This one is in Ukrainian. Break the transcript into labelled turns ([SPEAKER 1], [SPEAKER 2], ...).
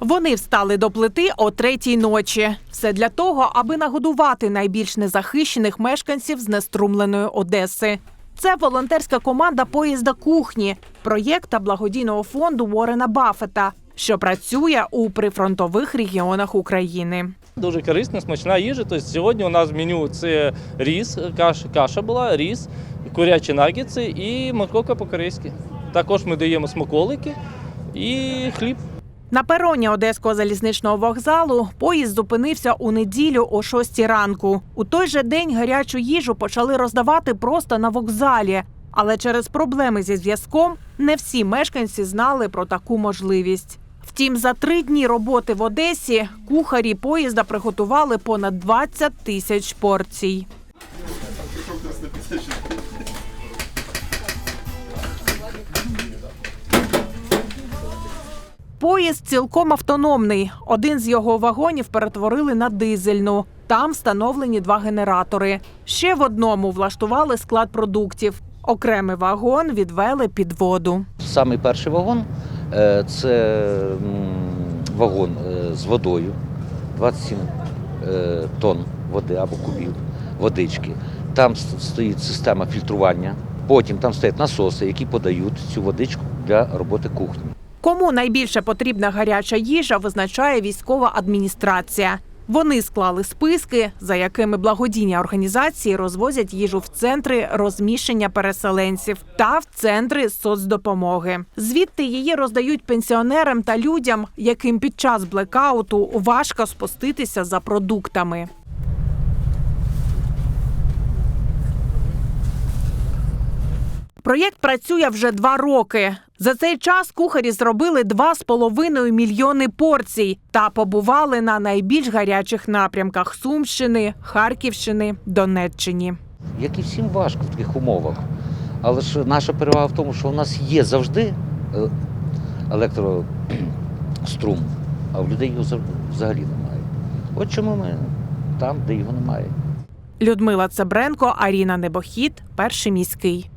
[SPEAKER 1] Вони встали до плити о третій ночі. Все для того, аби нагодувати найбільш незахищених мешканців знеструмленої Одеси. Це волонтерська команда поїзда кухні, проєкта благодійного фонду Уоррена Баффета, що працює у прифронтових регіонах України.
[SPEAKER 2] Дуже корисна, смачна їжа. Тобто сьогодні у нас в меню це ріс, каша, каша була, ріс, курячі нагетси і морковка по-корейськи. Також ми даємо смаколики і хліб.
[SPEAKER 1] На пероні Одеського залізничного вокзалу поїзд зупинився у неділю о 6 ранку. У той же день гарячу їжу почали роздавати просто на вокзалі. Але через проблеми зі зв'язком не всі мешканці знали про таку можливість. Втім, за три дні роботи в Одесі кухарі поїзда приготували понад 20 тисяч порцій. Поїзд цілком автономний. Один з його вагонів перетворили на дизельну. Там встановлені два генератори. Ще в одному влаштували склад продуктів. Окремий вагон відвели під воду.
[SPEAKER 3] Самий перший вагон е, це вагон е, з водою, 27 е, тонн води або кубів водички. Там стоїть система фільтрування. Потім там стоять насоси, які подають цю водичку для роботи кухні.
[SPEAKER 1] Кому найбільше потрібна гаряча їжа, визначає військова адміністрація. Вони склали списки, за якими благодійні організації розвозять їжу в центри розміщення переселенців та в центри соцдопомоги. Звідти її роздають пенсіонерам та людям, яким під час блекауту важко спуститися за продуктами. Проєкт працює вже два роки. За цей час кухарі зробили 2,5 мільйони порцій та побували на найбільш гарячих напрямках Сумщини, Харківщини, Донеччині.
[SPEAKER 3] Як і всім важко в таких умовах. Але ж наша перевага в тому, що у нас є завжди е, електрострум, а в людей його взагалі немає. От чому ми там, де його немає.
[SPEAKER 1] Людмила Цебренко, Аріна Небохід, перший міський.